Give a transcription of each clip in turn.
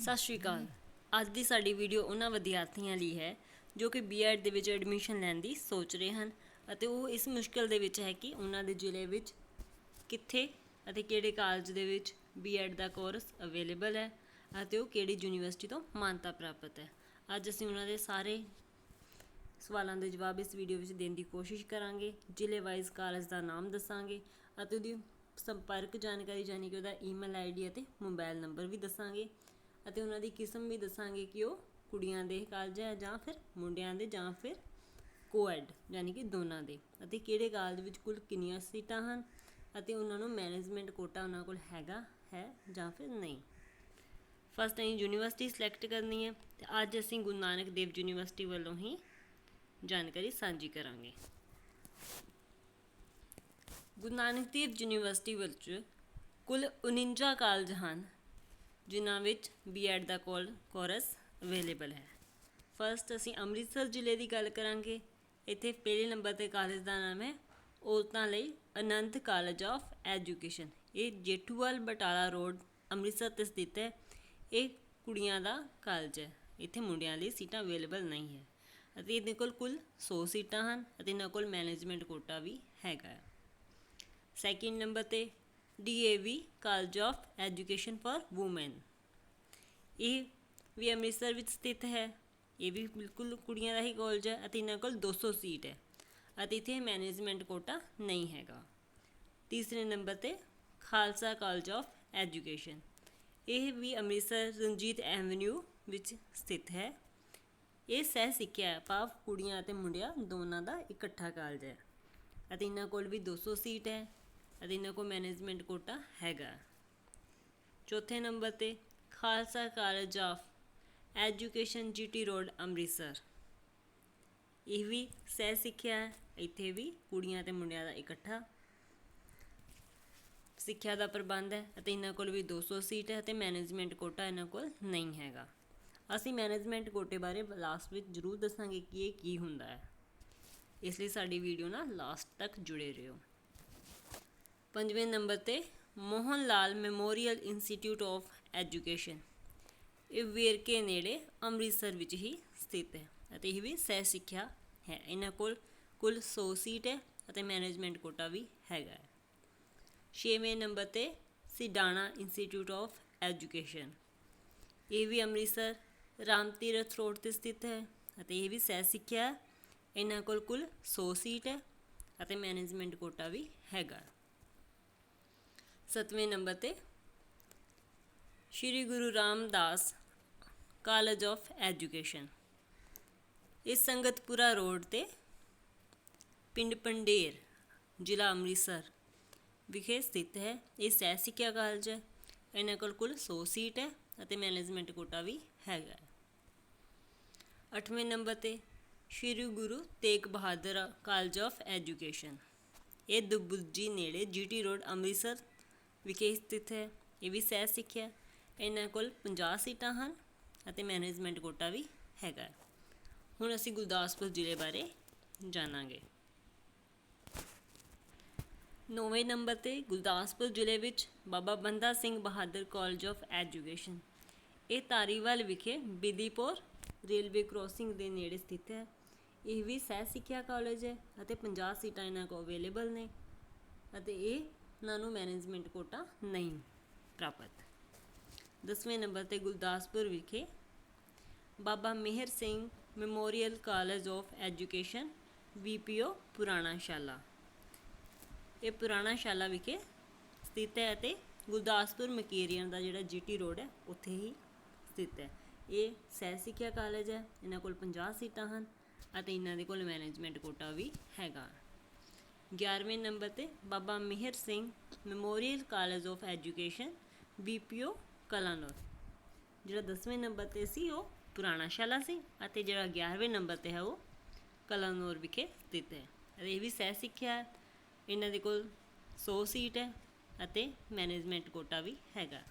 ਸਤਿ ਸ਼੍ਰੀ ਅਕਾਲ। ਅੱਜ ਦੀ ਸਾਡੀ ਵੀਡੀਓ ਉਹਨਾਂ ਵਿਦਿਆਰਥੀਆਂ ਲਈ ਹੈ, ਜੋ ਕਿ ਬੀਐਡ ਦੇ ਵਿੱਚ ਐਡਮਿਸ਼ਨ ਲੈਣ ਦੀ ਸੋਚ ਰਹੇ ਹਨ ਅਤੇ ਉਹ ਇਸ ਮੁਸ਼ਕਲ ਦੇ ਵਿੱਚ ਹੈ ਕਿ ਉਹਨਾਂ ਦੇ ਜ਼ਿਲ੍ਹੇ ਵਿੱਚ ਕਿੱਥੇ ਅਤੇ ਕਿਹੜੇ ਕਾਲਜ ਦੇ ਵਿੱਚ ਬੀਐਡ ਦਾ ਕੋਰਸ ਅਵੇਲੇਬਲ ਹੈ ਅਤੇ ਉਹ ਕਿਹੜੀ ਯੂਨੀਵਰਸਿਟੀ ਤੋਂ ਮਾਨਤਾ ਪ੍ਰਾਪਤ ਹੈ। ਅੱਜ ਅਸੀਂ ਉਹਨਾਂ ਦੇ ਸਾਰੇ ਸਵਾਲਾਂ ਦੇ ਜਵਾਬ ਇਸ ਵੀਡੀਓ ਵਿੱਚ ਦੇਣ ਦੀ ਕੋਸ਼ਿਸ਼ ਕਰਾਂਗੇ। ਜ਼ਿਲ੍ਹੇ ਵਾਈਜ਼ ਕਾਲਜ ਦਾ ਨਾਮ ਦੱਸਾਂਗੇ ਅਤੇ ਉਹਦੀ ਸੰਪਰਕ ਜਾਣਕਾਰੀ, ਯਾਨੀ ਕਿ ਉਹਦਾ ਈਮੇਲ ਆਈਡੀ ਅਤੇ ਮੋਬਾਈਲ ਨੰਬਰ ਵੀ ਦੱਸਾਂਗੇ। ਅਤੇ ਉਹਨਾਂ ਦੀ ਕਿਸਮ ਵੀ ਦੱਸਾਂਗੇ ਕਿ ਉਹ ਕੁੜੀਆਂ ਦੇ ਕਾਲਜ ਹੈ ਜਾਂ ਫਿਰ ਮੁੰਡਿਆਂ ਦੇ ਜਾਂ ਫਿਰ ਕੋਐਡ ਯਾਨੀ ਕਿ ਦੋਨਾਂ ਦੇ। ਅਤੇ ਕਿਹੜੇ ਕਾਲਜ ਵਿੱਚ ਕੁੱਲ ਕਿੰਨੀਆਂ ਸੀਟਾਂ ਹਨ ਅਤੇ ਉਹਨਾਂ ਨੂੰ ਮੈਨੇਜਮੈਂਟ ਕੋਟਾ ਉਹਨਾਂ ਕੋਲ ਹੈਗਾ, ਹੈ ਜਾਂ ਫਿਰ ਨਹੀਂ? ਫਸਟ ਅਸੀਂ ਯੂਨੀਵਰਸਿਟੀ ਸਿਲੈਕਟ ਕਰਨੀ ਹੈ ਤੇ ਅੱਜ ਅਸੀਂ ਗੁਰੂ ਨਾਨਕ ਦੇਵ ਯੂਨੀਵਰਸਿਟੀ ਵੱਲੋਂ ਹੀ ਜਾਣਕਾਰੀ ਸਾਂਝੀ ਕਰਾਂਗੇ। ਗੁਰੂ ਨਾਨਕ ਦੇਵ ਯੂਨੀਵਰਸਿਟੀ ਵਿੱਚ ਕੁੱਲ 49 ਕਾਲਜ ਹਨ ਜਿਨ੍ਹਾਂ ਵਿੱਚ ਬੀਐਡ ਦਾ ਕੋਲ ਕੋਰਸ ਅਵੇਲੇਬਲ ਹੈ। ਫਸਟ ਅਸੀਂ ਅੰਮ੍ਰਿਤਸਰ ਜ਼ਿਲ੍ਹੇ ਦੀ ਗੱਲ ਕਰਾਂਗੇ। ਇੱਥੇ ਪਹਿਲੇ ਨੰਬਰ ਤੇ ਕਾਲਜ ਦਾ ਨਾਮ ਹੈ ਔਰਤਾਂ ਲਈ ਅਨੰਤ ਕਾਲਜ ਆਫ ਐਜੂਕੇਸ਼ਨ। ਇਹ ਜੇਠੂਵਾਲ ਬਟਾਲਾ ਰੋਡ ਅੰਮ੍ਰਿਤਸਰ ਤੇ ਸਥਿਤ ਹੈ। ਇਹ ਕੁੜੀਆਂ ਦਾ ਕਾਲਜ ਹੈ। ਇੱਥੇ ਮੁੰਡਿਆਂ ਲਈ ਸੀਟਾਂ ਅਵੇਲੇਬਲ ਨਹੀਂ ਹੈ ਅਤੇ ਇਹਦੇ ਕੋਲ ਕੁੱਲ 100 ਸੀਟਾਂ ਹਨ ਅਤੇ ਇਹਨਾਂ ਕੋਲ ਮੈਨੇਜਮੈਂਟ ਕੋਟਾ ਵੀ ਹੈਗਾ ਹੈ। ਸੈਕਿੰਡ ਨੰਬਰ ਤੇ DAV college of education for women ਇਹ ਵੀ ਅੰਮ੍ਰਿਤਸਰ ਵਿੱਚ ਸਥਿਤ ਹੈ। ਇਹ ਵੀ ਬਿਲਕੁਲ ਕੁੜੀਆਂ ਦਾ ਹੀ ਕਾਲਜ ਹੈ ਅਤੇ ਇਹਨਾਂ ਕੋਲ 200 ਸੀਟ ਹੈ ਅਤੇ ਇੱਥੇ ਮੈਨੇਜਮੈਂਟ ਕੋਟਾ ਨਹੀਂ ਹੈਗਾ। ਤੀਸਰੇ ਨੰਬਰ ਤੇ ਖਾਲਸਾ ਕਾਲਜ ਆਫ ਐਜੂਕੇਸ਼ਨ ਇਹ ਵੀ ਅੰਮ੍ਰਿਤਸਰ ਰਣਜੀਤ ਐਵਨਿਊ ਵਿੱਚ ਸਥਿਤ ਹੈ। ਇਹ ਸਹਿ ਸਿੱਖਿਆ ਭਾਵ ਕੁੜੀਆਂ ਅਤੇ ਮੁੰਡਿਆਂ ਦੋਨਾਂ ਦਾ ਇਕੱਠਾ ਕਾਲਜ ਹੈ ਅਤੇ ਇਹਨਾਂ ਕੋਲ ਵੀ 200 ਸੀਟ ਹੈ। ਅਤੇ ਇਹਨਾਂ ਕੋਲ ਮੈਨੇਜਮੈਂਟ ਕੋਟਾ ਹੈਗਾ। ਚੌਥੇ ਨੰਬਰ ਤੇ Khalsa college of education GT road, Amritsar. ਇਹ ਵੀ ਸਹਿ ਸਿੱਖਿਆ ਹੈ। ਇੱਥੇ ਵੀ ਕੁੜੀਆਂ ਤੇ ਮੁੰਡਿਆਂ ਦਾ ਇਕੱਠਾ ਸਿੱਖਿਆ ਦਾ ਪ੍ਰਬੰਧ ਹੈ ਅਤੇ ਇਹਨਾਂ ਕੋਲ ਵੀ 200 ਸੀਟ ਹੈ ਅਤੇ ਮੈਨੇਜਮੈਂਟ ਕੋਟਾ ਇਹਨਾਂ ਕੋਲ ਨਹੀਂ ਹੈਗਾ। ਅਸੀਂ ਮੈਨੇਜਮੈਂਟ ਕੋਟੇ ਬਾਰੇ ਲਾਸਟ ਵਿੱਚ ਜ਼ਰੂਰ ਦੱਸਾਂਗੇ ਕਿ ਇਹ ਕੀ ਹੁੰਦਾ ਹੈ। ਇਸ ਲਈ ਸਾਡੀ ਵੀਡੀਓ ਨਾਲ ਲਾਸਟ ਤੱਕ ਜੁੜੇ ਰਹੋ। ਪੰਜਵੇਂ ਨੰਬਰ ਤੇ Mohan Lal memorial institute of education. ਇਹ ਵੇਰਕੇ ਨੇੜੇ ਅੰਮ੍ਰਿਤਸਰ ਵਿੱਚ ਹੀ ਸਥਿਤ ਹੈ ਅਤੇ ਇਹ ਵੀ ਸਹਿ ਸਿੱਖਿਆ ਹੈ। ਇਹਨਾਂ ਕੋਲ ਕੁੱਲ 100 ਸੀਟ ਹੈ ਅਤੇ ਮੈਨੇਜਮੈਂਟ ਕੋਟਾ ਵੀ ਹੈਗਾ ਹੈ। ਛੇਵੇਂ ਨੰਬਰ ਤੇ ਸਿਡਾਣਾ ਇੰਸਟੀਚਿਊਟ ਆਫ ਐਜੂਕੇਸ਼ਨ। ਇਹ ਵੀ ਅੰਮ੍ਰਿਤਸਰ ਰਾਮ ਤੀਰਥ ਰੋਡ ਤੇ ਸਥਿਤ ਹੈ ਅਤੇ ਇਹ ਵੀ ਸਹਿ ਸਿੱਖਿਆ ਹੈ। ਇਹਨਾਂ ਕੋਲ ਕੁੱਲ 100 ਸੀਟ ਹੈ ਅਤੇ ਮੈਨੇਜਮੈਂਟ ਕੋਟਾ ਵੀ ਹੈਗਾ ਸੱਤਵੇਂ ਨੰਬਰ ਤੇ। Shri Guru Ramdas college of education. ਇਹ ਸੰਗਤਪੁਰਾ ਰੋਡ ਤੇ ਪਿੰਡ ਪੰਡੇਰ, ਜ਼ਿਲ੍ਹਾ ਅੰਮ੍ਰਿਤਸਰ ਵਿਖੇ ਸਥਿਤ ਹੈ। ਇਹ ਸਹਿ ਸਿੱਖਿਆ ਕਾਲਜ ਹੈ। ਇਹਨਾਂ ਕੋਲ ਕੁੱਲ 100 ਸੀਟ ਹੈ ਅਤੇ ਮੈਨੇਜਮੈਂਟ ਕੋਟਾ ਵੀ ਹੈਗਾ ਹੈ। ਅੱਠਵੇਂ ਨੰਬਰ ਤੇ Shri Guru Tegh Bahadur college of education. ਇਹ ਦੁਬੁੱਜੀ ਨੇੜੇ ਜੀਟੀ ਰੋਡ ਅੰਮ੍ਰਿਤਸਰ ਵਿਖੇ ਸਥਿਤ ਹੈ। ਇਹ ਵੀ ਸਹਿ ਸਿੱਖਿਆ। ਇਹਨਾਂ ਕੋਲ 50 ਸੀਟਾਂ ਹਨ ਅਤੇ ਮੈਨੇਜਮੈਂਟ ਕੋਟਾ ਵੀ ਹੈਗਾ ਹੁਣ ਅਸੀਂ ਗੁਰਦਾਸਪੁਰ ਜ਼ਿਲ੍ਹੇ ਬਾਰੇ ਜਾਣਾਂਗੇ। ਨੌਵੇਂ ਨੰਬਰ ਤੇ ਗੁਰਦਾਸਪੁਰ ਜ਼ਿਲ੍ਹੇ ਵਿੱਚ Baba Banda Singh Bahadur college of education. ਇਹ ਤਾਰੀਵਾਲ ਵਿਖੇ ਬਿਦੀਪੁਰ ਰੇਲਵੇ ਕ੍ਰੋਸਿੰਗ ਦੇ ਨੇੜੇ ਸਥਿਤ ਹੈ। ਇਹ ਵੀ ਸਹਿ ਸਿੱਖਿਆ ਕਾਲਜ ਹੈ ਅਤੇ 50 ਸੀਟਾਂ ਇਹਨਾਂ ਕੋਲ ਅਵੇਲੇਬਲ ਨੇ ਅਤੇ ਇਹ ਇਹਨਾਂ ਨੂੰ ਮੈਨੇਜਮੈਂਟ ਕੋਟਾ ਨਹੀਂ ਪ੍ਰਾਪਤ। ਦਸਵੇਂ ਨੰਬਰ ਤੇ ਗੁਰਦਾਸਪੁਰ ਵਿਖੇ Baba Mehar Singh memorial college of education VPO Purana Shala ਇਹ ਪੁਰਾਣਾ ਸ਼ਾਲਾ ਵਿਖੇ ਸਥਿਤ ਹੈ ਅਤੇ ਗੁਰਦਾਸਪੁਰ ਮਕੇਰੀਅਨ ਦਾ ਜਿਹੜਾ ਜੀਟੀ ਰੋਡ ਹੈ, ਉੱਥੇ ਹੀ ਸਥਿਤ ਹੈ। ਇਹ ਸਹਿ ਸਿੱਖਿਆ ਕਾਲਜ ਹੈ, ਇਹਨਾਂ ਕੋਲ 50 ਸੀਟਾਂ ਹਨ ਅਤੇ ਇਹਨਾਂ ਦੇ ਕੋਲ ਮੈਨੇਜਮੈਂਟ ਕੋਟਾ ਵੀ ਹੈਗਾ। 11ਵੇਂ ਨੰਬਰ ਤੇ Baba Mehar Singh memorial college of education BPO Kalanaur. ਜਿਹੜਾ 10ਵੇਂ ਨੰਬਰ ਤੇ ਸੀ, ਉਹ ਪੁਰਾਣਾ ਸ਼ਾਲਾ ਸੀ ਅਤੇ ਜਿਹੜਾ 11ਵੇਂ ਨੰਬਰ ਤੇ ਹੈ, ਉਹ ਕਲਾਨੌਰ ਵਿਖੇ ਸਥਿਤ ਹੈ। ਇਹ ਵੀ ਸਹਿ ਸਿੱਖਿਆ ਹੈ। ਇਹਨਾਂ ਦੇ ਕੋਲ 100 ਸੀਟ ਹੈ ਅਤੇ ਮੈਨੇਜਮੈਂਟ ਕੋਟਾ ਵੀ ਹੈਗਾ।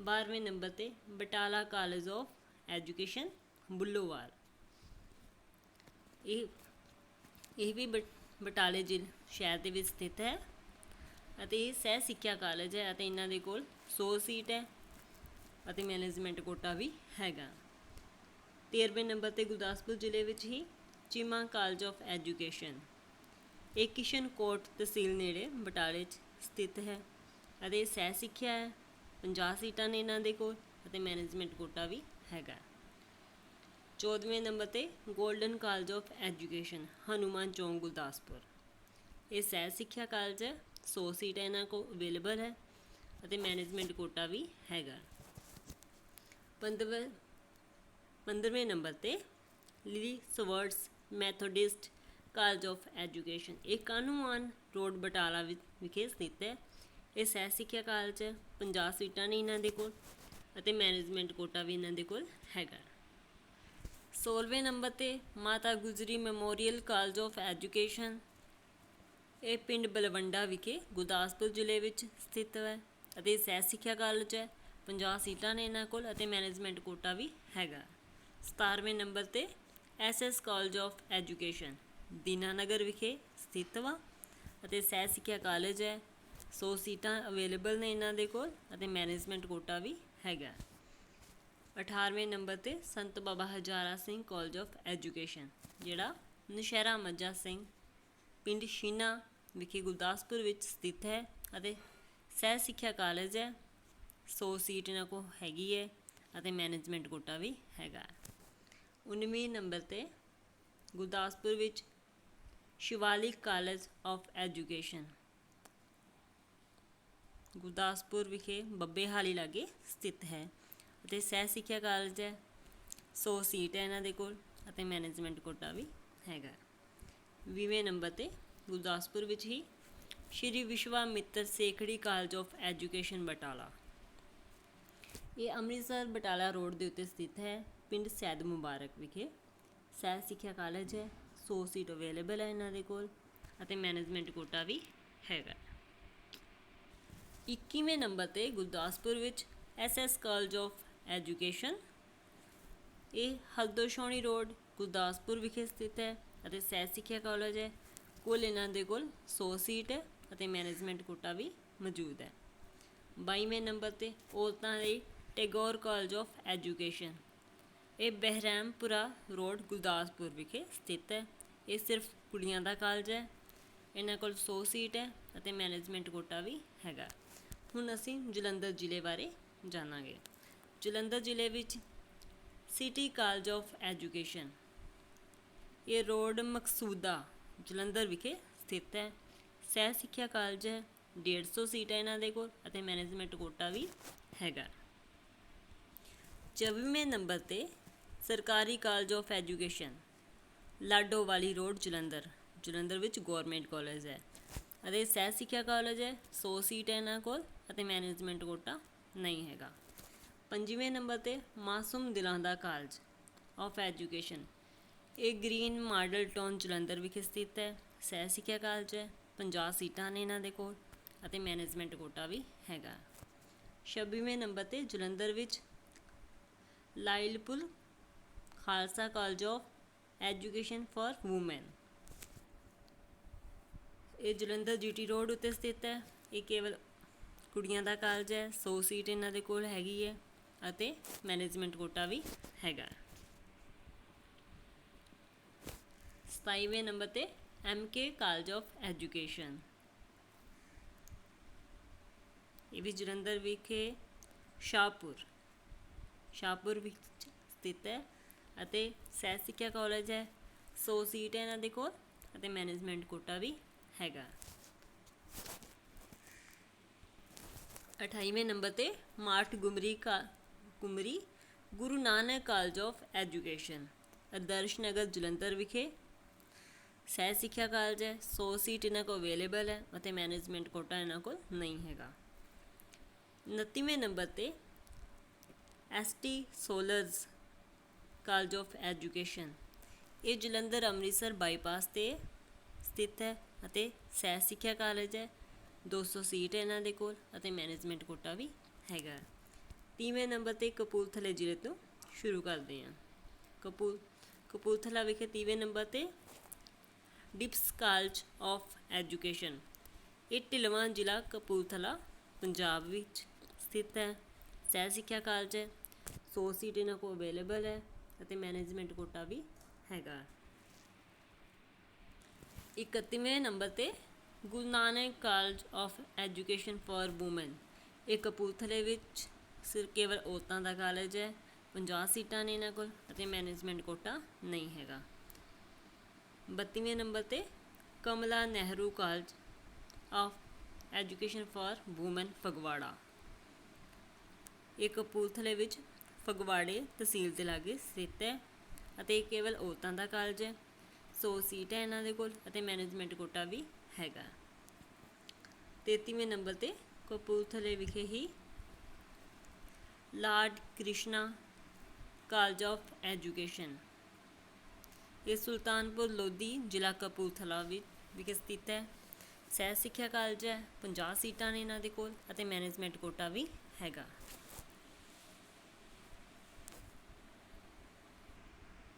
12ਵੇਂ ਨੰਬਰ ਤੇ Batala college of education, Bullowal. ਇਹ ਇਹ ਵੀ ਬਟ- ਬਟਾਲੇ ਜ਼ਿਲ੍ਹੇ ਸ਼ਹਿਰ ਦੇ ਵਿੱਚ ਸਥਿਤ ਹੈ ਅਤੇ ਇਹ ਸਹਿ ਸਿੱਖਿਆ ਕਾਲਜ ਹੈ ਅਤੇ ਇਹਨਾਂ ਦੇ ਕੋਲ 100 ਸੀਟ ਹੈ ਅਤੇ ਮੈਨੇਜਮੈਂਟ ਕੋਟਾ ਵੀ ਹੈਗਾ। 13ਵੇਂ ਨੰਬਰ ਤੇ ਗੁਰਦਾਸਪੁਰ ਜ਼ਿਲ੍ਹੇ ਵਿੱਚ ਹੀ ਚੀਮਾ ਕਾਲਜ ਆਫ ਐਜੂਕੇਸ਼ਨ, ਇਹ ਕਿਸ਼ਨ ਕੋਟ ਤਹਿਸੀਲ ਨੇੜੇ ਬਟਾਲੇ 'ਚ ਸਥਿਤ ਹੈ ਅਤੇ ਸਹਿ ਸਿੱਖਿਆ ਹੈ। 50 ਸੀਟਾਂ ਨੇ ਇਹਨਾਂ ਦੇ ਕੋਲ ਅਤੇ ਮੈਨੇਜਮੈਂਟ ਕੋਟਾ ਵੀ ਹੈਗਾ। 14ਵੇਂ ਨੰਬਰ ਤੇ golden college of education, Hanuman Chowk, Gurdaspur. ਇਹ ਸਹਿ ਸਿੱਖਿਆ ਕਾਲਜ ਹੈ 100 ਸੀਟਾਂ ਇਹਨਾਂ ਕੋਲ ਅਵੇਲੇਬਲ ਹੈ ਅਤੇ ਮੈਨੇਜਮੈਂਟ ਕੋਟਾ ਵੀ ਹੈਗਾ। 15ਵੇਂ 15ਵੇਂ ਨੰਬਰ ਤੇ Lily Swords Methodist college of education ਇਹ ਕਾਨੂੰਨ ਰੋਡ ਬਟਾਲਾ ਵਿ- ਵਿਖੇ ਸਥਿਤ ਹੈ। ਇਹ ਸਹਿ ਸਿੱਖਿਆ ਕਾਲਜ ਹੈ 50 ਸੀਟਾਂ ਨੇ ਇਹਨਾਂ ਦੇ ਕੋਲ ਅਤੇ ਮੈਨੇਜਮੈਂਟ ਕੋਟਾ ਵੀ ਇਹਨਾਂ ਦੇ ਕੋਲ ਹੈਗਾ। 16ਵੇਂ ਨੰਬਰ ਤੇ Mata Gujri memorial college of education. ਇਹ ਪਿੰਡ ਬਲਵੰਡਾ ਵਿਖੇ ਗੁਰਦਾਸਪੁਰ ਜ਼ਿਲ੍ਹੇ ਵਿੱਚ ਸਥਿਤ ਹੈ ਅਤੇ ਸਹਿ ਸਿੱਖਿਆ ਕਾਲਜ ਹੈ। 50 ਸੀਟਾਂ ਨੇ ਇਹਨਾਂ ਕੋਲ ਅਤੇ ਮੈਨੇਜਮੈਂਟ ਕੋਟਾ ਵੀ ਹੈਗਾ। 17ਵੇਂ ਨੰਬਰ ਤੇ SS college of education Dinanagar ਵਿਖੇ ਸਥਿਤ ਵਾ ਅਤੇ ਸਹਿ ਸਿੱਖਿਆ ਕਾਲਜ ਹੈ। 100 ਸੀਟਾਂ ਅਵੇਲੇਬਲ ਨੇ ਇਹਨਾਂ ਦੇ ਕੋਲ ਅਤੇ ਮੈਨੇਜਮੈਂਟ ਕੋਟਾ ਵੀ ਹੈਗਾ। 18ਵੇਂ ਨੰਬਰ ਤੇ Sant Baba Hazara Singh college of education ਜਿਹੜਾ ਨਸ਼ਹਿਰਾ ਮੱਜਾ ਸਿੰਘ ਪਿੰਡ ਸ਼ੀਨਾ ਵਿਖੇ ਗੁਰਦਾਸਪੁਰ ਵਿੱਚ ਸਥਿਤ ਹੈ ਅਤੇ ਸਹਿ ਸਿੱਖਿਆ ਕਾਲਜ ਹੈ। 100 ਸੀਟ ਇਹਨਾਂ ਕੋਲ ਹੈਗੀ ਹੈ ਅਤੇ ਮੈਨੇਜਮੈਂਟ ਕੋਟਾ ਵੀ ਹੈਗਾ 19ਵੇਂ ਨੰਬਰ ਤੇ ਗੁਰਦਾਸਪੁਰ ਵਿੱਚ Shivalik college of education Gurdaspur ਵਿਖੇ ਬੱਬੇ ਹਾਲੀ ਲਾਗੇ ਸਥਿਤ ਹੈ। ਅਤੇ ਸਹਿ ਸਿੱਖਿਆ ਕਾਲਜ ਹੈ। 100 ਸੀਟ ਹੈ ਇਹਨਾਂ ਦੇ ਕੋਲ ਅਤੇ ਮੈਨੇਜਮੈਂਟ ਕੋਟਾ ਵੀ ਹੈਗਾ ਵੀਵੇਂ ਨੰਬਰ ਤੇ ਗੁਰਦਾਸਪੁਰ ਵਿੱਚ ਹੀ Shri Vishwa Mitter Sekhri college of education Batala. ਇਹ ਅੰਮ੍ਰਿਤਸਰ ਬਟਾਲਾ ਰੋਡ ਦੇ ਉੱਤੇ ਸਥਿਤ ਹੈ, ਪਿੰਡ ਸੈਦ ਮੁਬਾਰਕ ਵਿਖੇ। ਸਹਿ ਸਿੱਖਿਆ ਕਾਲਜ ਹੈ 100 ਸੀਟ ਅਵੇਲੇਬਲ ਹੈ ਇਹਨਾਂ ਦੇ ਕੋਲ ਅਤੇ ਮੈਨੇਜਮੈਂਟ ਕੋਟਾ ਵੀ ਹੈਗਾ 21ਵੇਂ ਨੰਬਰ ਤੇ ਗੁਰਦਾਸਪੁਰ ਵਿੱਚ ਐਸਐਸ ਕਾਲਜ ਆਫ ਐਜੂਕੇਸ਼ਨ। ਇਹ ਹਲਦੋਸ਼ੌਣੀ ਰੋਡ ਗੁਰਦਾਸਪੁਰ ਵਿਖੇ ਸਥਿਤ ਹੈ ਅਤੇ ਸਹਿ ਸਿੱਖਿਆ ਕਾਲਜ ਹੈ। ਕੁੱਲ ਇਹਨਾਂ ਦੇ ਕੋਲ 100 ਸੀਟ ਹੈ ਅਤੇ ਮੈਨੇਜਮੈਂਟ ਕੋਟਾ ਵੀ ਮੌਜੂਦ ਹੈ। 22ਵੇਂ ਨੰਬਰ ਤੇ ਔਰਤਾਂ ਲਈ ਟੈਗੋਰ ਕਾਲਜ ਆਫ ਐਜੂਕੇਸ਼ਨ। ਇਹ ਬਹਿਰਾਮਪੁਰਾ ਰੋਡ ਗੁਰਦਾਸਪੁਰ ਵਿਖੇ ਸਥਿਤ ਹੈ। ਇਹ ਸਿਰਫ ਕੁੜੀਆਂ ਦਾ ਕਾਲਜ ਹੈ। ਇਹਨਾਂ ਕੋਲ 100 ਸੀਟ ਹੈ ਅਤੇ ਮੈਨੇਜਮੈਂਟ ਕੋਟਾ ਵੀ ਹੈਗਾ। ਹੁਣ ਅਸੀਂ ਜਲੰਧਰ ਜ਼ਿਲ੍ਹੇ ਬਾਰੇ ਜਾਣਾਂਗੇ। ਜਲੰਧਰ ਜ਼ਿਲ੍ਹੇ ਵਿੱਚ ਸਿਟੀ ਕਾਲਜ ਆਫ ਐਜੂਕੇਸ਼ਨ ਇਹ ਰੋਡ ਮਕਸੂਦਾ ਜਲੰਧਰ ਵਿਖੇ ਸਥਿਤ ਹੈ। ਸਹਿ ਸਿੱਖਿਆ ਕਾਲਜ ਹੈ। 150 ਸੀਟ ਹੈ ਇਹਨਾਂ ਦੇ ਕੋਲ ਅਤੇ ਮੈਨੇਜਮੈਂਟ ਕੋਟਾ ਵੀ ਹੈਗਾ। 24ਵੇਂ ਨੰਬਰ ਤੇ ਸਰਕਾਰੀ ਕਾਲਜ ਆਫ ਐਜੂਕੇਸ਼ਨ ਲਾਡੋ ਵਾਲੀ ਰੋਡ ਜਲੰਧਰ। ਜਲੰਧਰ ਵਿੱਚ ਗਵਰਨਮੈਂਟ ਕਾਲਜ ਹੈ ਅਤੇ ਸਹਿ ਸਿੱਖਿਆ ਕਾਲਜ ਹੈ। 100 ਸੀਟ ਹੈ ਇਹਨਾਂ ਕੋਲ ਅਤੇ ਮੈਨੇਜਮੈਂਟ ਕੋਟਾ ਨਹੀਂ ਹੈਗਾ। ਪੰਜਵੇਂ ਨੰਬਰ ਤੇ ਮਾਸੂਮ ਦਿਲਾਂ ਦਾ ਕਾਲਜ ਆਫ ਐਜੂਕੇਸ਼ਨ ਇਹ ਗ੍ਰੀਨ ਮਾਡਲ ਟਾਊਨ ਜਲੰਧਰ ਵਿਖੇ ਸਥਿਤ ਹੈ। ਸਹਿ ਸਿੱਖਿਆ ਕਾਲਜ ਹੈ। 50 ਸੀਟਾਂ ਨੇ ਇਹਨਾਂ ਦੇ ਕੋਲ ਅਤੇ ਮੈਨੇਜਮੈਂਟ ਕੋਟਾ ਵੀ ਹੈਗਾ। 26ਵੇਂ ਨੰਬਰ ਤੇ ਜਲੰਧਰ ਵਿੱਚ Lyallpur Khalsa college of education for women ਇਹ ਜਲੰਧਰ ਜੀਟੀ ਰੋਡ ਉੱਤੇ ਸਥਿਤ ਹੈ। ਇਹ ਕੇਵਲ ਕੁੜੀਆਂ ਦਾ ਕਾਲਜ ਹੈ। 100 ਸੀਟ ਇਹਨਾਂ ਦੇ ਕੋਲ ਹੈਗੀ ਹੈ। ਅਤੇ ਮੈਨੇਜਮੈਂਟ ਕੋਟਾ ਵੀ ਹੈਗਾ। 27ਵੇਂ ਨੰਬਰ ਤੇ ਐਮਕੇ ਕਾਲਜ ਆਫ ਐਜੂਕੇਸ਼ਨ ਇਹ ਵੀ ਜਲੰਧਰ ਵਿਖੇ, ਸ਼ਾਹਪੁਰ। ਸ਼ਾਹਪੁਰ ਵਿੱਚ ਸਥਿਤ ਹੈ ਅਤੇ ਸਹਿ ਸਿੱਖਿਆ ਕਾਲਜ ਹੈ। 100 ਸੀਟ ਹੈ ਇਹਨਾਂ ਦੇ ਕੋਲ ਅਤੇ ਮੈਨੇਜਮੈਂਟ ਕੋਟਾ ਵੀ ਹੈਗਾ। 28ਵੇਂ ਨੰਬਰ ਤੇ ਮਾਰਟ ਗੁਮਰੀ ਕਾ Guru Nanak college of education Adarsh Nagar Jalandhar ਵਿਖੇ। ਸਹਿ ਸਿੱਖਿਆ ਕਾਲਜ ਹੈ 100 ਸੀਟ ਇਹਨਾਂ ਕੋਲ ਅਵੇਲੇਬਲ ਹੈ ਅਤੇ ਮੈਨੇਜਮੈਂਟ ਕੋਟਾ ਇਹਨਾਂ ਕੋਲ ਨਹੀਂ ਹੈਗਾ। 29ਵੇਂ ਨੰਬਰ ਤੇ ST soldiers college of education ਇਹ ਜਲੰਧਰ ਅੰਮ੍ਰਿਤਸਰ ਬਾਈਪਾਸ ਤੇ ਸਥਿਤ ਹੈ ਅਤੇ ਸਹਿ ਸਿੱਖਿਆ ਕਾਲਜ ਹੈ। 200 ਸੀਟ ਹੈ ਇਹਨਾਂ ਦੇ ਕੋਲ ਅਤੇ ਮੈਨੇਜਮੈਂਟ ਕੋਟਾ ਵੀ ਹੈਗਾ ਤੀਵੇਂ ਨੰਬਰ ਤੇ ਕਪੂਰਥਲੇ ਜ਼ਿਲ੍ਹੇ ਤੋਂ ਸ਼ੁਰੂ ਕਰਦੇ ਹਾਂ। ਕਪੂਰ ਕਪੂਰਥਲਾ ਵਿਖੇ ਤੀਵੇਂ ਨੰਬਰ ਤੇ ਡਿਪਸ ਕਾਲਜ ਆਫ ਐਜੂਕੇਸ਼ਨ। ਇਹ ਢਿਲਵਾਂ ਜ਼ਿਲ੍ਹਾ ਕਪੂਰਥਲਾ, ਪੰਜਾਬ ਵਿੱਚ ਸਥਿਤ ਹੈ। ਸਹਿ ਸਿੱਖਿਆ ਕਾਲਜ ਹੈ। 100 ਸੀਟ ਇਹਨਾਂ ਕੋਲ ਅਵੇਲੇਬਲ ਹੈ ਅਤੇ ਮੈਨੇਜਮੈਂਟ ਕੋਟਾ ਵੀ ਹੈਗਾ। 31ਵੇਂ ਨੰਬਰ ਤੇ Guru Nanak college of education for women ਇਹ ਕਪੂਰਥਲੇ ਵਿੱਚ ਸਿਰ ਕੇਵਲ ਔਰਤਾਂ ਦਾ ਕਾਲਜ ਹੈ 50 ਸੀਟਾਂ ਨੇ ਇਹਨਾਂ ਕੋਲ ਅਤੇ ਮੈਨੇਜਮੈਂਟ ਕੋਟਾ ਨਹੀਂ ਹੈਗਾ। 32ਵੇਂ ਨੰਬਰ ਤੇ Kamla Nehru college of education for women Phagwara. ਇਹ ਕਪੂਰਥਲੇ ਵਿੱਚ ਫਗਵਾੜੇ ਤਹਿਸੀਲ ਦੇ ਲਾਗੇ ਸਥਿਤ ਹੈ ਅਤੇ ਇਹ ਕੇਵਲ ਔਰਤਾਂ ਦਾ ਕਾਲਜ ਹੈ। 100 ਸੀਟ ਹੈ ਇਹਨਾਂ ਦੇ ਕੋਲ ਅਤੇ ਮੈਨੇਜਮੈਂਟ ਕੋਟਾ ਵੀ ਹੈਗਾ। 33ਵੇਂ ਨੰਬਰ ਤੇ ਕਪੂਰਥਲੇ ਵਿਖੇ ਹੀ lord Krishna college of education. ਇਹ ਸੁਲਤਾਨਪੁਰ ਲੋਧੀ ਜ਼ਿਲ੍ਹਾ ਕਪੂਰਥਲਾ ਵਿੱਚ ਵਿਖੇ ਸਥਿਤ ਹੈ। ਸਹਿ ਸਿੱਖਿਆ ਕਾਲਜ ਹੈ 50 ਸੀਟਾਂ ਨੇ ਇਹਨਾਂ ਦੇ ਕੋਲ ਅਤੇ ਮੈਨੇਜਮੈਂਟ ਕੋਟਾ ਵੀ ਹੈਗਾ।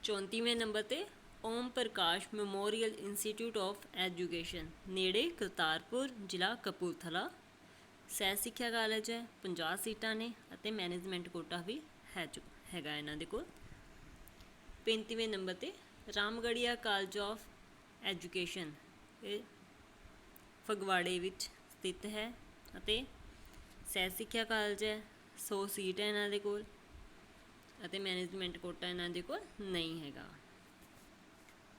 34ਵੇਂ ਨੰਬਰ ਤੇ Om Prakash memorial institute of education, ਨੇੜੇ ਕਰਤਾਰਪੁਰ ਜ਼ਿਲ੍ਹਾ ਕਪੂਰਥਲਾ ਸਹਿ ਸਿੱਖਿਆ ਕਾਲਜ ਹੈ 50 ਸੀਟਾਂ ਨੇ ਅਤੇ ਮੈਨੇਜਮੈਂਟ ਕੋਟਾ ਵੀ ਹੈ ਜੋ ਹੈਗਾ ਇਹਨਾਂ ਦੇ ਕੋਲ। 35ਵੇਂ ਨੰਬਰ ਤੇ ਰਾਮਗੜੀਆ ਕਾਲਜ ਆਫ ਐਜੂਕੇਸ਼ਨ ਇਹ ਫਗਵਾੜੇ ਵਿੱਚ ਸਥਿਤ ਹੈ ਅਤੇ ਸਹਿ ਸਿੱਖਿਆ ਕਾਲਜ ਹੈ 100 ਸੀਟ ਹੈ ਇਹਨਾਂ ਦੇ ਕੋਲ ਅਤੇ ਮੈਨੇਜਮੈਂਟ ਕੋਟਾ ਇਹਨਾਂ ਦੇ ਕੋਲ ਨਹੀਂ ਹੈਗਾ।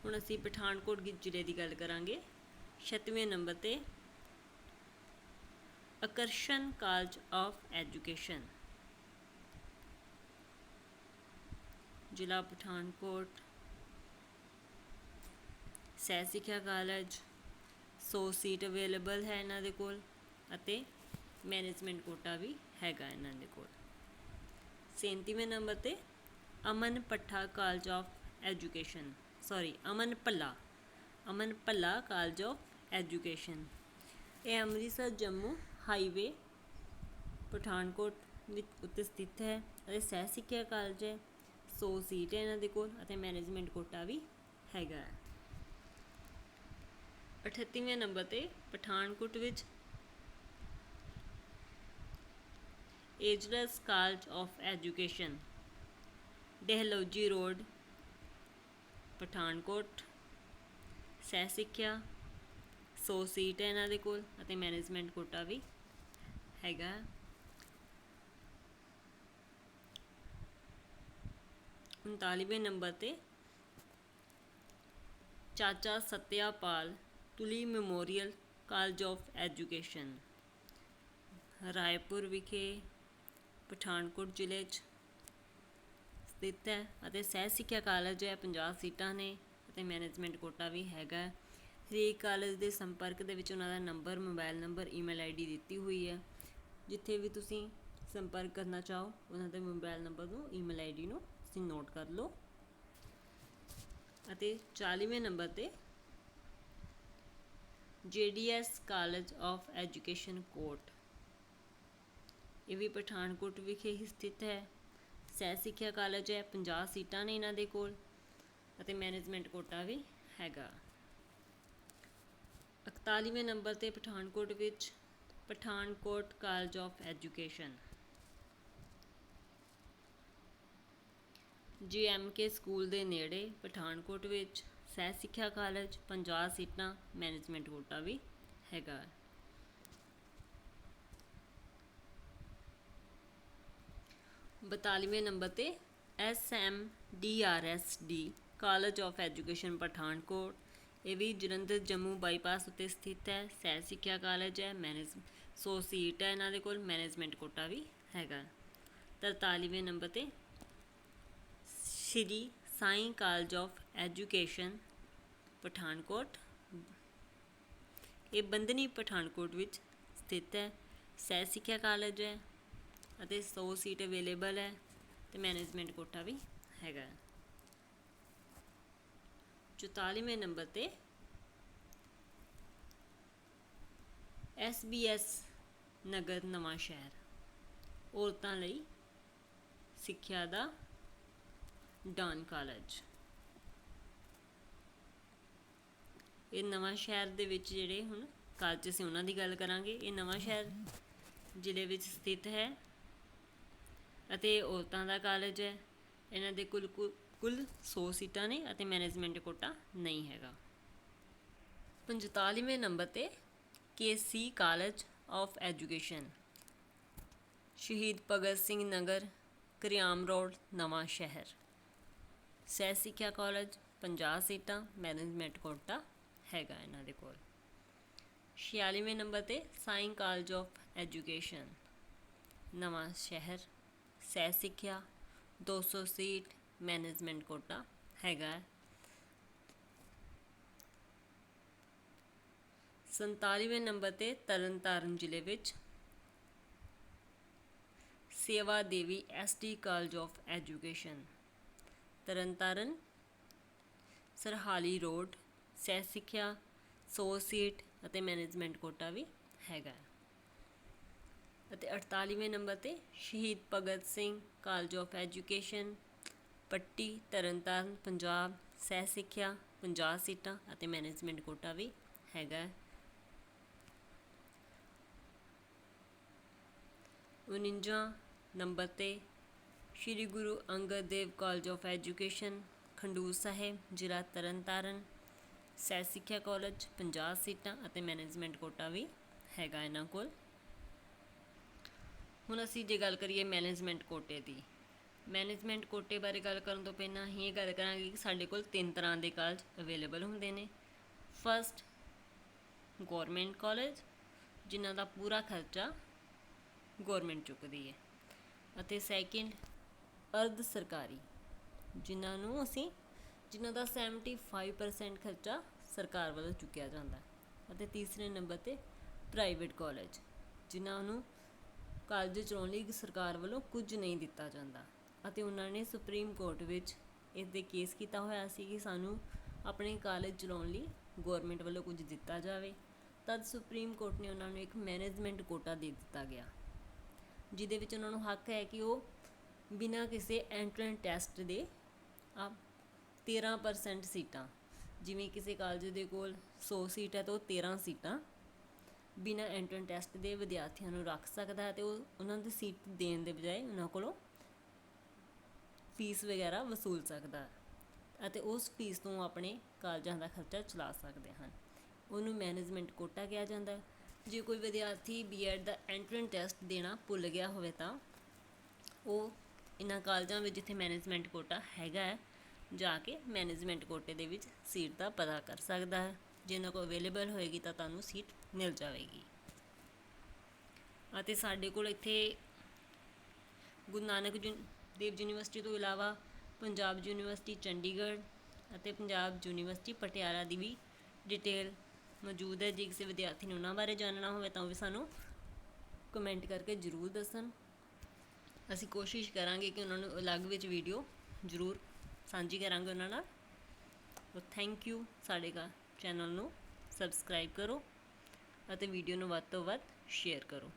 ਹੁਣ ਅਸੀਂ ਪਠਾਨਕੋਟ ਜ਼ਿਲ੍ਹੇ ਦੀ ਗੱਲ ਕਰਾਂਗੇ। 36ਵੇਂ ਨੰਬਰ ਤੇ ਆਕਰਸ਼ਨ ਕਾਲਜ ਆਫ ਐਜੂਕੇਸ਼ਨ। ਜ਼ਿਲ੍ਹਾ ਪਠਾਨਕੋਟ। ਸਹਿ ਸਿੱਖਿਆ ਕਾਲਜ। 100 ਸੀਟ ਅਵੇਲੇਬਲ ਹੈ ਇਹਨਾਂ ਦੇ ਕੋਲ ਅਤੇ ਮੈਨੇਜਮੈਂਟ ਕੋਟਾ ਵੀ ਹੈਗਾ ਇਹਨਾਂ ਦੇ ਕੋਲ। 37ਵੇਂ ਨੰਬਰ ਤੇ ਅਮਨ ਪੱਠਾ college of education. Sorry Aman Palla Aman Palla college of education. ਇਹ ਅੰਮ੍ਰਿਤਸਰ, ਜੰਮੂ ਹਾਈਵੇ ਪਠਾਨਕੋਟ ਵਿੱਚ ਉੱਤੇ ਸਥਿਤ ਹੈ ਅਤੇ ਸਹਿ ਸਿੱਖਿਆ ਕਾਲਜ ਹੈ। 100 ਸੀਟ ਹੈ ਇਹਨਾਂ ਦੇ ਕੋਲ ਅਤੇ ਮੈਨੇਜਮੈਂਟ ਕੋਟਾ ਵੀ ਹੈਗਾ ਹੈ। 38ਵੇਂ ਨੰਬਰ ਤੇ ਪਠਾਨਕੋਟ ਵਿੱਚ angels college of education, Dalhousie road, Pathankot ਸਹਿ ਸਿੱਖਿਆ 100 ਸੀਟ ਹੈ ਇਹਨਾਂ ਦੇ ਕੋਲ ਅਤੇ ਮੈਨੇਜਮੈਂਟ ਕੋਟਾ ਵੀ ਹੈਗਾ 39ਵੇਂ ਨੰਬਰ ਤੇ Chacha Satyapal Tuli memorial college of education, Raipur ਵਿਖੇ ਪਠਾਨਕੋਟ ਜ਼ਿਲ੍ਹੇ 'ਚ ਸਥਿਤ ਹੈ ਅਤੇ ਸਹਿ ਸਿੱਖਿਆ ਕਾਲਜ ਹੈ 50 ਸੀਟਾਂ ਨੇ ਅਤੇ ਮੈਨੇਜਮੈਂਟ ਕੋਟਾ ਵੀ ਹੈਗਾ ਹੈ। ਹਰੇਕ ਕਾਲਜ ਦੇ ਸੰਪਰਕ ਦੇ ਵਿੱਚ ਉਹਨਾਂ ਦਾ number, mobile number, email ID ਦਿੱਤੀ ਹੋਈ ਹੈ ਜਿੱਥੇ ਵੀ ਤੁਸੀਂ ਸੰਪਰਕ ਕਰਨਾ ਚਾਹੋ, ਉਹਨਾਂ ਦੇ ਮੋਬਾਈਲ ਨੰਬਰ ਨੂੰ ਈਮੇਲ ਆਈਡੀ ਨੂੰ ਤੁਸੀਂ ਨੋਟ ਕਰ ਲਓ। ਅਤੇ 40ਵੇਂ ਨੰਬਰ ਤੇ JDS ਕਾਲਜ ਆਫ ਐਜੂਕੇਸ਼ਨ ਕੋਟ ਇਹ ਵੀ ਪਠਾਨਕੋਟ ਵਿਖੇ ਹੀ ਸਥਿਤ ਹੈ। ਸਹਿ ਸਿੱਖਿਆ ਕਾਲਜ ਹੈ 50 ਸੀਟਾਂ ਨੇ ਇਹਨਾਂ ਦੇ ਕੋਲ ਅਤੇ ਮੈਨੇਜਮੈਂਟ ਕੋਟਾ ਵੀ ਹੈਗਾ। 41ਵੇਂ ਨੰਬਰ ਤੇ ਪਠਾਨਕੋਟ ਵਿੱਚ Pathankot college of education GMK school ਦੇ ਨੇੜੇ ਪਠਾਨਕੋਟ ਵਿੱਚ ਸਹਿ ਸਿੱਖਿਆ ਕਾਲਜ 50 ਸੀਟਾਂ ਮੈਨੇਜਮੈਂਟ ਕੋਟਾ ਵੀ ਹੈਗਾ ਬਤਾਲੀਵੇਂ ਨੰਬਰ ਤੇ S M D R S D college of education Pathankot. ਇਹ ਵੀ ਜਲੰਧਰ ਜੰਮੂ ਬਾਈਪਾਸ ਉੱਤੇ ਸਥਿਤ ਹੈ। ਸਹਿ ਸਿੱਖਿਆ ਕਾਲਜ ਹੈ ਮੈਨੇਜ 100 ਸੀਟ ਹੈ, ਇਹਨਾਂ ਦੇ ਕੋਲ ਮੈਨੇਜਮੈਂਟ ਕੋਟਾ ਵੀ ਹੈਗਾ। 43ਵੇਂ ਨੰਬਰ ਤੇ Shri Sai College of Education, Pathankot. ਇਹ ਬੰਦਨੀ ਪਠਾਨਕੋਟ ਵਿੱਚ ਸਥਿਤ ਹੈ, ਸਹਿ ਸਿੱਖਿਆ ਕਾਲਜ ਹੈ ਅਤੇ 100 ਸੀਟ ਅਵੇਲੇਬਲ ਹੈ ਤੇ ਮੈਨੇਜਮੈਂਟ ਕੋਟਾ ਵੀ ਹੈਗਾ 44ਵੇਂ ਨੰਬਰ ਤੇ SBS ਨਗਰ, ਨਵਾਂ ਸ਼ਹਿਰ। ਔਰਤਾਂ ਲਈ ਸਿੱਖਿਆ ਦਾ ਡਾਨ ਕਾਲਜ। ਇਹ ਨਵਾਂ ਸ਼ਹਿਰ ਦੇ ਵਿੱਚ ਜਿਹੜੇ ਹੁਣ ਕਾਲਜ ਅਸੀਂ ਉਹਨਾਂ ਦੀ ਗੱਲ ਕਰਾਂਗੇ। ਇਹ ਨਵਾਂ ਸ਼ਹਿਰ ਜ਼ਿਲ੍ਹੇ ਵਿੱਚ ਸਥਿਤ ਹੈ ਅਤੇ ਔਰਤਾਂ ਦਾ ਕਾਲਜ ਹੈ। ਇਹਨਾਂ ਦੇ ਕੁੱਲ ਕੁ- ਕੁੱਲ 100 ਸੀਟਾਂ ਨੇ ਅਤੇ ਮੈਨੇਜਮੈਂਟ ਕੋਟਾ ਨਹੀਂ ਹੈਗਾ। 45ਵੇਂ ਨੰਬਰ ਤੇ KC College of Education Shaheed Bhagat Singh Nagar, Kariam road, Nawanshahr. ਸਹਿ ਸਿੱਖਿਆ ਕਾਲਜ 50 ਸੀਟਾਂ, ਮੈਨੇਜਮੈਂਟ ਕੋਟਾ ਹੈਗਾ ਇਹਨਾਂ ਦੇ ਕੋਲ। 46ਵੇਂ ਨੰਬਰ ਤੇ ਸਾਈਂ ਕਾਲਜ ਆਫ ਐਜੂਕੇਸ਼ਨ ਨਵਾਂ ਸ਼ਹਿਰ, ਸਹਿ ਸਿੱਖਿਆ 200 ਸੀਟ, ਮੈਨੇਜਮੈਂਟ ਕੋਟਾ ਹੈਗਾ। 47ਵੇਂ ਨੰਬਰ ਤੇ ਤਰਨਤਾਰਨ ਜ਼ਿਲ੍ਹੇ ਵਿੱਚ Sewa Devi ST college of education, Tarn Taran, Sarhali road ਸਹਿ ਸਿੱਖਿਆ 100 ਸੀਟ ਅਤੇ ਮੈਨੇਜਮੈਂਟ ਕੋਟਾ ਵੀ ਹੈਗਾ ਅਤੇ 48ਵੇਂ ਨੰਬਰ ਤੇ Shaheed Bhagat Singh college of education, Patti, Tarn Taran, Punjab ਸਹਿ ਸਿੱਖਿਆ 50 ਸੀਟਾਂ ਅਤੇ ਮੈਨੇਜਮੈਂਟ ਕੋਟਾ ਵੀ ਹੈਗਾ ਉਣੰਜਾ ਨੰਬਰ ਤੇ Shri Guru Angad Dev college of education, Khadoor Sahib, ਜ਼ਿਲ੍ਹਾ ਤਰਨਤਾਰਨ ਸਹਿ ਸਿੱਖਿਆ ਕਾਲਜ 50 ਸੀਟਾਂ ਅਤੇ ਮੈਨੇਜਮੈਂਟ ਕੋਟਾ ਵੀ ਹੈਗਾ ਇਹਨਾਂ ਕੋਲ। ਹੁਣ ਅਸੀਂ ਜੇ ਗੱਲ ਕਰੀਏ ਮੈਨੇਜਮੈਂਟ ਕੋਟੇ ਦੀ। ਮੈਨੇਜਮੈਂਟ ਕੋਟੇ ਬਾਰੇ ਗੱਲ ਕਰਨ ਤੋਂ ਪਹਿਲਾਂ ਹੀ ਇਹ ਗੱਲ ਕਰਾਂਗੇ ਕਿ ਸਾਡੇ ਕੋਲ ਤਿੰਨ ਤਰ੍ਹਾਂ ਦੇ ਕਾਲਜ ਅਵੇਲੇਬਲ ਹੁੰਦੇ ਨੇ। ਫਸਟ ਗਵਰਨਮੈਂਟ ਕਾਲਜ, ਜਿਨ੍ਹਾਂ ਦਾ ਪੂਰਾ ਖਰਚਾ ਗੌਰਮੈਂਟ ਚੁੱਕਦੀ ਹੈ। ਅਤੇ ਸੈਕਿੰਡ ਅਰਧ ਸਰਕਾਰੀ, ਜਿਨ੍ਹਾਂ ਨੂੰ ਅਸੀਂ, ਜਿਨ੍ਹਾਂ ਦਾ 75% ਖਰਚਾ ਸਰਕਾਰ ਵੱਲੋਂ ਚੁੱਕਿਆ ਜਾਂਦਾ। ਅਤੇ ਤੀਸਰੇ ਨੰਬਰ ਤੇ ਪ੍ਰਾਈਵੇਟ ਕਾਲਜ ਜਿਨ੍ਹਾਂ ਨੂੰ ਕਾਲਜ ਚਲਾਉਣ ਲਈ ਸਰਕਾਰ ਵੱਲੋਂ ਕੁਝ ਨਹੀਂ ਦਿੱਤਾ ਜਾਂਦਾ। ਅਤੇ ਉਹਨਾਂ ਨੇ ਸੁਪਰੀਮ ਕੋਰਟ ਵਿੱਚ ਇਸ ਦੇ ਕੇਸ ਕੀਤਾ ਹੋਇਆ ਸੀ ਕਿ ਸਾਨੂੰ ਆਪਣੇ ਕਾਲਜ ਚਲਾਉਣ ਲਈ ਗਵਰਨਮੈਂਟ ਵੱਲੋਂ ਕੁਝ ਦਿੱਤਾ ਜਾਵੇ। ਤਦ ਸੁਪਰੀਮ ਕੋਰਟ ਨੇ ਉਹਨਾਂ ਨੂੰ ਇੱਕ ਮੈਨੇਜਮੈਂਟ ਕੋਟਾ ਦੇ ਦਿੱਤਾ ਗਿਆ। ਜਿਹਦੇ ਵਿੱਚ ਉਹਨਾਂ ਨੂੰ ਹੱਕ ਹੈ ਕਿ ਉਹ ਬਿਨਾਂ ਕਿਸੇ ਐਂਟਰੈਂਸ ਟੈਸਟ ਦੇ ਆ 13% ਸੀਟਾਂ, ਜਿਵੇਂ ਕਿਸੇ ਕਾਲਜ ਦੇ ਕੋਲ 100 ਸੀਟ ਹੈ ਤਾਂ ਉਹ 13 ਸੀਟਾਂ ਬਿਨਾਂ ਐਂਟਰੈਂਸ ਟੈਸਟ ਦੇ ਵਿਦਿਆਰਥੀਆਂ ਨੂੰ ਰੱਖ ਸਕਦਾ ਹੈ ਤੇ ਉਹ ਉਹਨਾਂ ਦੀ ਸੀਟ ਦੇਣ ਦੇ ਬਜਾਏ ਉਹਨਾਂ ਕੋਲੋਂ ਫੀਸ ਵਗੈਰਾ ਵਸੂਲ ਸਕਦਾ ਹੈ ਅਤੇ ਉਸ ਫੀਸ ਤੋਂ ਆਪਣੇ ਕਾਲਜਾਂ ਦਾ ਖਰਚਾ ਚਲਾ ਸਕਦੇ ਹਨ। ਉਹਨੂੰ ਮੈਨੇਜਮੈਂਟ ਕੋਟਾ ਕਿਹਾ ਜਾਂਦਾ ਹੈ। ਜੇ ਕੋਈ ਵਿਦਿਆਰਥੀ ਬੀਐਡ ਦਾ ਐਂਟਰੈਂਸ ਟੈਸਟ ਦੇਣਾ ਭੁੱਲ ਗਿਆ ਹੋਵੇ ਤਾਂ ਉਹ ਇਹਨਾਂ ਕਾਲਜਾਂ ਵਿੱਚ ਜਿੱਥੇ ਮੈਨੇਜਮੈਂਟ ਕੋਟਾ ਹੈਗਾ ਹੈ, ਜਾ ਕੇ ਮੈਨੇਜਮੈਂਟ ਕੋਟੇ ਦੇ ਵਿੱਚ ਸੀਟ ਦਾ ਪਤਾ ਕਰ ਸਕਦਾ ਹੈ। ਜੇ ਇਹਨਾਂ ਕੋਲ ਅਵੇਲੇਬਲ ਹੋਏਗੀ ਤਾਂ ਤੁਹਾਨੂੰ ਸੀਟ ਮਿਲ ਜਾਵੇਗੀ। ਅਤੇ ਸਾਡੇ ਕੋਲ ਇੱਥੇ ਗੁਰੂ ਨਾਨਕ ਯੂ- ਦੇਵ ਯੂਨੀਵਰਸਿਟੀ ਤੋਂ ਇਲਾਵਾ ਪੰਜਾਬ ਯੂਨੀਵਰਸਿਟੀ ਚੰਡੀਗੜ੍ਹ ਅਤੇ ਪੰਜਾਬ ਯੂਨੀਵਰਸਿਟੀ ਪਟਿਆਲਾ ਦੀ ਵੀ ਡਿਟੇਲ ਮੌਜੂਦ ਹੈ, ਜੇ ਕਿਸੇ ਵਿਦਿਆਰਥੀ ਨੇ ਉਹਨਾਂ ਬਾਰੇ ਜਾਣਨਾ ਹੋਵੇ ਤਾਂ ਉਹ ਵੀ ਸਾਨੂੰ ਕਮੈਂਟ ਕਰਕੇ ਜ਼ਰੂਰ ਦੱਸਣ। ਅਸੀਂ ਕੋਸ਼ਿਸ਼ ਕਰਾਂਗੇ ਕਿ ਉਹਨਾਂ ਨੂੰ ਅਲੱਗ ਵਿੱਚ ਵੀਡੀਓ ਜ਼ਰੂਰ ਸਾਂਝੀ ਕਰਾਂਗੇ ਉਹਨਾਂ ਨਾਲ। ਸੋ ਥੈਂਕ ਯੂ ਸਾਡੇ ਕਾ ਚੈਨਲ ਨੂੰ ਸਬਸਕ੍ਰਾਈਬ ਕਰੋ ਅਤੇ ਵੀਡੀਓ ਨੂੰ ਵੱਧ ਤੋਂ ਵੱਧ ਸ਼ੇਅਰ ਕਰੋ।